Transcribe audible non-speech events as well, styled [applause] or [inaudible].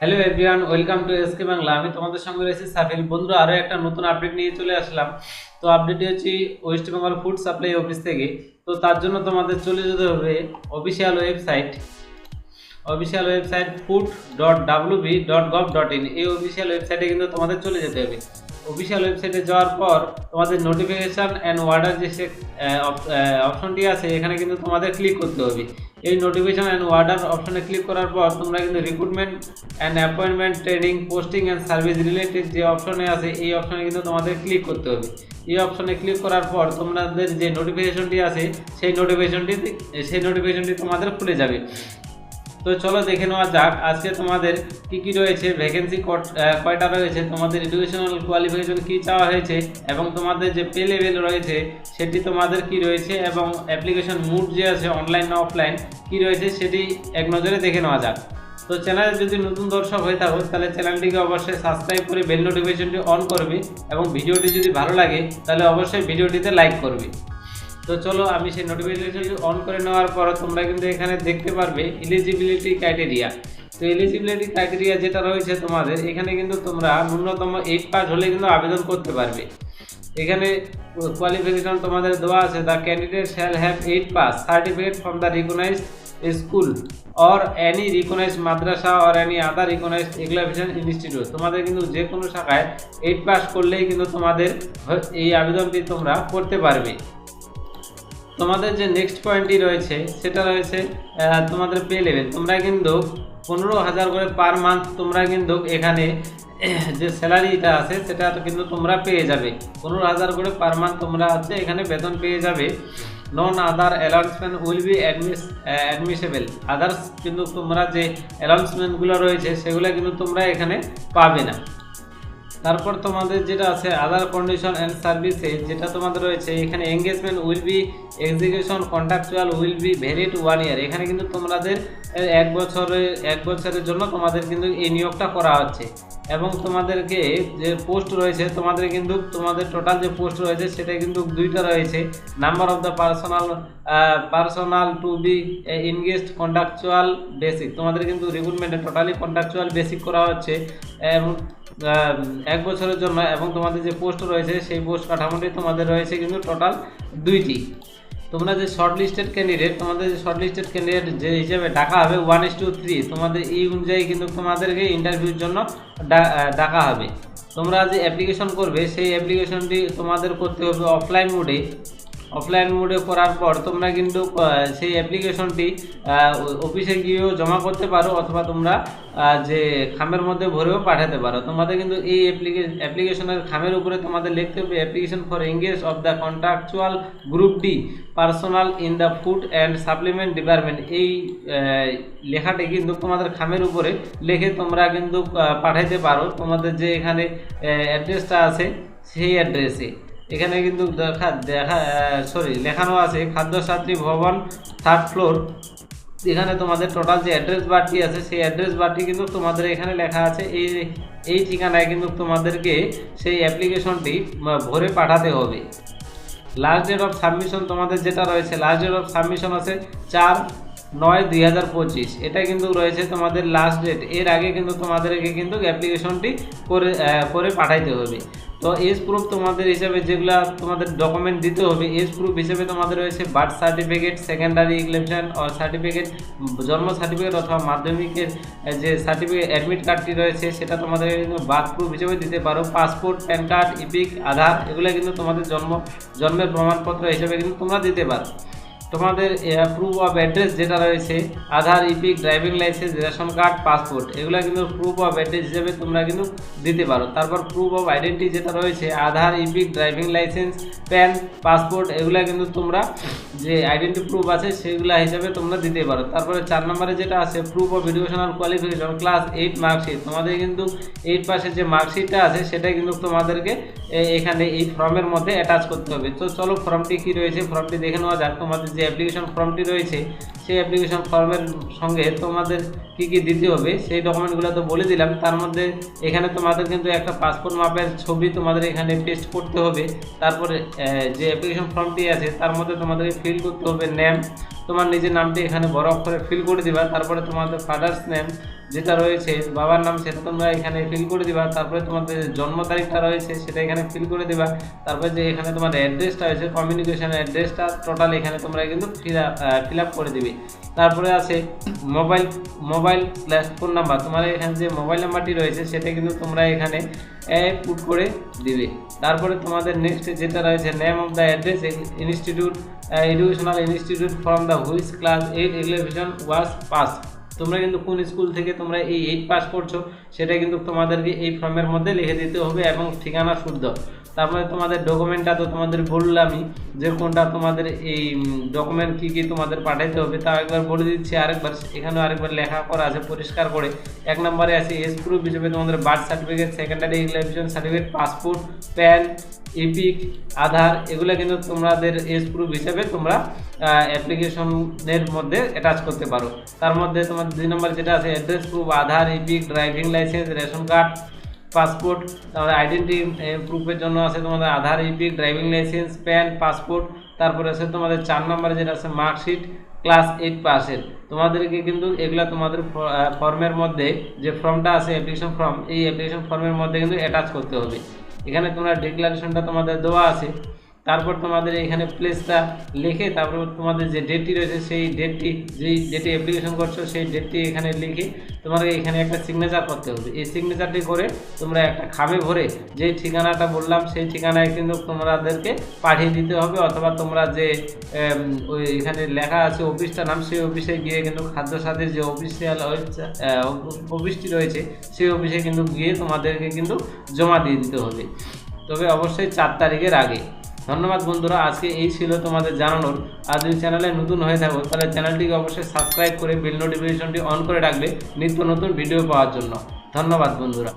Hello everyone welcome to S K Bangla আমি তোমাদের সঙ্গে রয়েছি সাফিল। বন্ধুরা আরও একটা নতুন আপডেট নিয়ে চলে আসলাম। তো আপডেটটি হচ্ছে West Bengal food supply office থেকে। তো তার জন্য তোমাদের চলে যেতে হবে official website official website food dot W B dot gov dot in এই অফিসিয়াল ওয়েবসাইটে কিন্তু তোমাদের চলে যেতে হবে। অফিসিয়াল ওয়েবসাইটে যাওয়ার পর তোমাদের নোটিফিকেশান অ্যান্ড অর্ডার যে সে অপশনটি আছে, এখানে কিন্তু তোমাদের ক্লিক করতে হবে। এই নোটিফিকেশন অ্যান্ড অর্ডার অপশনে ক্লিক করার পর তোমরা কিন্তু recruitment and appointment training posting and service related যে অপশনে আছে, এই অপশনে কিন্তু তোমাদের ক্লিক করতে হবে। এই অপশনে ক্লিক করার পর তোমাদের যে নোটিফিকেশনটি আছে, সেই নোটিফিকেশনটি সেই নোটিফিকেশনটি তোমাদের খুলে যাবে। তো চলো দেখে নেওয়া যাক, আজকে তোমাদের কি কি রয়েছে ভ্যাকেন্সি কয়টা রয়েছে, তোমাদের এডুকেশনাল কোয়ালিফিকেশন কি চাওয়া হয়েছে, এবং তোমাদের যে পে লেভেল রয়েছে, সেটি তোমাদের কি রয়েছে, এবং অ্যাপ্লিকেশন মুড যে আছে অনলাইন না অফলাইন কি রয়েছে, সেটি এক নজরে দেখে নেওয়া যাক। তো চ্যানেলে যদি নতুন দর্শক হয়ে থাকো, তাহলে চ্যানেলটিকে অবশ্যই সাবস্ক্রাইব করে বেল নোটিফিকেশনটি অন করবে, এবং ভিডিওটি যদি ভালো লাগে, তাহলে অবশ্যই ভিডিওটিতে লাইক করবে। তো চলো, আমি সেই নোটিফিকেশনটি অন করে নেওয়ার পর তোমরা কিন্তু এখানে দেখতে পারবে এলিজিবিলিটি ক্রাইটেরিয়া তো এলিজিবিলিটি ক্রাইটেরিয়া যেটা রয়েছে তোমাদের, এখানে কিন্তু তোমরা ন্যূনতম এইট পাস হলে কিন্তু আবেদন করতে পারবে। এখানে কোয়ালিফিকেশন তোমাদের দেওয়া আছে the candidate shall have eight pass certificate from the recognised school or any recognise madrasa or any other recognise education institute তোমাদের কিন্তু যে কোনো শাখায় এইট পাস করলেই কিন্তু তোমাদের এই আবেদনটি তোমরা করতে পারবে। তোমাদের যে নেক্সট পয়েন্টটি রয়েছে, সেটা রয়েছে তোমাদের পে লেভেল তোমরা কিন্তু পনেরো হাজার করে পার মান্থ তোমরা কিন্তু এখানে, [clears throat] যে স্যালারিটা আছে, সেটা কিন্তু তোমরা পেয়ে যাবে। পনেরো হাজার করে পার মান্থ তোমরা হচ্ছে এখানে বেতন পেয়ে যাবে। Non other allowance will be admiss admissible others কিন্তু তোমরা যে অ্যালাউন্সমেন্টগুলো রয়েছে, সেগুলো কিন্তু তোমরা এখানে পাবে না। তারপর তোমাদের যেটা আছে আদার কন্ডিশন অ্যান্ড সার্ভিসে যেটা তোমাদের রয়েছে, এখানে engagement will be execution contractual will be valid one year এখানে কিন্তু তোমাদের এক বছরের এক বছরের জন্য তোমাদের কিন্তু এই নিয়োগটা করা হচ্ছে। এবং তোমাদেরকে যে পোস্ট রয়েছে, তোমাদের কিন্তু, তোমাদের টোটাল যে পোস্ট রয়েছে, সেটা কিন্তু দুইটা রয়েছে। Number of the personal personal to be engaged contractual basic তোমাদের কিন্তু রিক্রুটমেন্টে টোটালি কন্ট্রাকচুয়াল বেসিক করা হচ্ছে, এবং এক বছরের জন্য, এবং তোমাদের যে পোস্ট রয়েছে, সেই পোস্ট কাঠামোটি তোমাদের রয়েছে কিন্তু টোটাল দুইটি। তোমরা যে শর্ট লিস্টেড ক্যান্ডিডেট তোমাদের যে শর্ট লিস্টেড ক্যান্ডিডেট যে হিসাবে ডাকা হবে ওয়ান ইস টু থ্রি তোমাদের এই অনুযায়ী কিন্তু তোমাদেরকে ইন্টারভিউর জন্য ডাকা হবে। তোমরা যে অ্যাপ্লিকেশন করবে, সেই অ্যাপ্লিকেশনটি তোমাদের করতে হবে অফলাইন মোডে অফলাইন মোডে করার পর তোমরা কিন্তু সেই অ্যাপ্লিকেশনটি অফিসে গিয়েও জমা করতে পারো অথবা তোমরা যে খামের মধ্যে ভরেও পাঠাতে পারো। তোমাদের কিন্তু এই অ্যাপ্লিকেশনের খামের উপরে তোমাদের লিখতে হবে application for engage of the contractual group D personal in the food and supplement department এই লেখাটি কিন্তু তোমাদের খামের উপরে লিখে তোমরা কিন্তু পাঠাইতে পারো। তোমাদের যে এখানে অ্যাড্রেসটা আছে, সেই অ্যাড্রেসে এখানে কিন্তু দেখা দেখা সরি লেখানো আছে খাদ্যসাত্রী ভবন থার্ড ফ্লোর এখানে তোমাদের টোটাল যে অ্যাড্রেস বারটি আছে, সেই অ্যাড্রেস বারটি কিন্তু তোমাদের এখানে লেখা আছে। এই এই ঠিকানায় কিন্তু তোমাদেরকে সেই অ্যাপ্লিকেশনটি ভরে পাঠাতে হবে। লাস্ট ডেট অফ সাবমিশন তোমাদের যেটা রয়েছে লাস্ট ডেট অফ সাবমিশন আছে চার নয় দুই হাজার পঁচিশ। এটা কিন্তু রয়েছে তোমাদের লাস্ট ডেট এর আগে কিন্তু তোমাদেরকে কিন্তু অ্যাপ্লিকেশনটি করে করে পাঠাইতে হবে। তো এজ প্রুফ তোমাদের হিসাবে যেগুলা তোমাদের ডকুমেন্ট দিতে হবে এজ প্রুফ হিসেবে তোমাদের রয়েছে birth certificate secondary election certificate জন্ম সার্টিফিকেট অথবা মাধ্যমিকের যে সার্টিফিকেট অ্যাডমিট কার্ডটি রয়েছে, সেটা তোমাদের বার্থ প্রুফ হিসেবে দিতে পারো। Passport PAN card EPIC Aadhaar এগুলো কিন্তু তোমাদের জন্ম, জন্মের প্রমাণপত্র হিসেবে কিন্তু তোমরা দিতে পারো। তোমাদের প্রুফ অফ অ্যাড্রেস যেটা রয়েছে Aadhaar EPIC driving licence ration card passport এগুলো কিন্তু প্রুফ অফ অ্যাড্রেস হিসেবে তোমরা কিন্তু দিতে পারো। তারপর প্রুফ অফ আইডেন্টি যেটা রয়েছে Aadhaar EPIC driving licence PAN passport এগুলো কিন্তু তোমরা যে আইডেন্টি প্রুফ আছে, সেগুলো হিসেবে তোমরা দিতে পারো। তারপরে চার নম্বরে যেটা আছে proof of educational qualification class eight marksheet তোমাদের কিন্তু এইট পাশে যে মার্কশিটটা আছে সেটা কিন্তু তোমাদেরকে এখানে এই ফর্মের মধ্যে অ্যাটাচ করতে হবে। তো চলো ফর্মটি কি রয়েছে ফর্মটি দেখে নেওয়া যাক তোমাদের যে অ্যাপ্লিকেশন ফর্মটি রয়েছে, সেই অ্যাপ্লিকেশন ফর্মের সঙ্গে তোমাদের কি কি দিতে হবে, সেই ডকুমেন্টগুলো তো বলে দিলাম। তার মধ্যে এখানে তোমাদের কিন্তু একটা পাসপোর্ট মাপের ছবি তোমাদের এখানে পেস্ট করতে হবে। তারপরে যে অ্যাপ্লিকেশন ফর্মটি আছে, তার মধ্যে তোমাদেরকে ফিল করতে হবে নেম তোমার নিজের নামটি এখানে বড় অক্ষরে ফিল করে দিবা। তারপরে তোমাদের ফাদার্স নেম যেটা রয়েছে, বাবার নাম সেটা তোমরা এখানে ফিল করে দিবা, তারপরে তোমাদের জন্ম তারিখটা রয়েছে, সেটা এখানে ফিল করে দিবা, তারপরে যে এখানে তোমার অ্যাড্রেসটা রয়েছে কমিউনিকেশন অ্যাড্রেসটা টোটাল এখানে তোমরা কিন্তু ফিল আপ করে দিবে। তারপরে আছে mobile mobile slash phone number তোমার এখানে যে মোবাইল নাম্বারটি রয়েছে, সেটা কিন্তু তোমরা এখানে পুট করে দিবে। তারপরে তোমাদের নেক্সট যেটা রয়েছে name of the address institute educational institute from the which class eight elevation was pass তোমরা কিন্তু কোন স্কুল থেকে তোমরা এই এইট পাস করছ, সেটা কিন্তু তোমাদেরকে এই ফর্মের মধ্যে লিখে দিতে হবে এবং ঠিকানা শুদ্ধ। তারপরে তোমাদের ডকুমেন্টটা তো তোমাদের বললামই যে কোনটা তোমাদের এই ডকুমেন্ট কী কী তোমাদের পাঠাইতে হবে, তা একবার বলে দিচ্ছি আরেকবার। এখানেও আরেকবার লেখা করা আছে পরিষ্কার করে। এক নম্বরে আছে এস প্রুফ হিসেবে তোমাদের birth certificate secondary election certificate passport PAN EPIC Aadhaar এগুলো কিন্তু তোমাদের এজ প্রুফ হিসেবে তোমরা অ্যাপ্লিকেশনের মধ্যে অ্যাটাচ করতে পারো। তার মধ্যে তোমার দুই নম্বর যেটা আছে address proof Aadhaar EPIC driving licence ration card passport তারপরে আইডেন্টি প্রুফের জন্য আছে তোমাদের Aadhaar EPIC driving licence PAN passport তারপরে আছে তোমাদের চার নম্বরে যেটা আছে মার্কশিট ক্লাস এইট পাসের তোমাদেরকে কিন্তু এগুলা তোমাদের ফর্মের মধ্যে যে ফর্মটা আছে অ্যাপ্লিকেশন ফর্ম এই অ্যাপ্লিকেশন ফর্মের মধ্যে কিন্তু অ্যাটাচ করতে হবে। এখানে তোমরা ডিক্লারেশনটা তোমাদের দেওয়া আছে। তারপর তোমাদের এখানে প্লেসটা লিখে তারপর তোমাদের যে ডেটটি রয়েছে, সেই ডেটটি যেই ডেটে অ্যাপ্লিকেশন করছ, সেই ডেটটি এখানে লিখে তোমাকে এখানে একটা সিগনেচার করতে হবে। এই সিগনেচারটি করে তোমরা একটা খামে ভরে, যে ঠিকানাটা বললাম, সেই ঠিকানায় কিন্তু তোমাদেরকে পাঠিয়ে দিতে হবে, অথবা তোমরা যে ওই এখানে লেখা আছে অফিসটার নাম, সেই অফিসে গিয়ে কিন্তু খাদ্য সাথের যে অফিসিয়াল অফিসটি রয়েছে, সেই অফিসে কিন্তু গিয়ে তোমাদেরকে কিন্তু জমা দিয়ে দিতে হবে। তবে অবশ্যই চার তারিখের আগে। ধন্যবাদ বন্ধুরা, আজকে এই ছিল তোমাদের জানানোর। আর যদি চ্যানেলে নতুন হয়ে থাকো, তাহলে চ্যানেলটিকে অবশ্যই সাবস্ক্রাইব করে বেল নোটিফিকেশনটি অন করে রাখবে নিত্য নতুন ভিডিও পাওয়ার জন্য। ধন্যবাদ বন্ধুরা।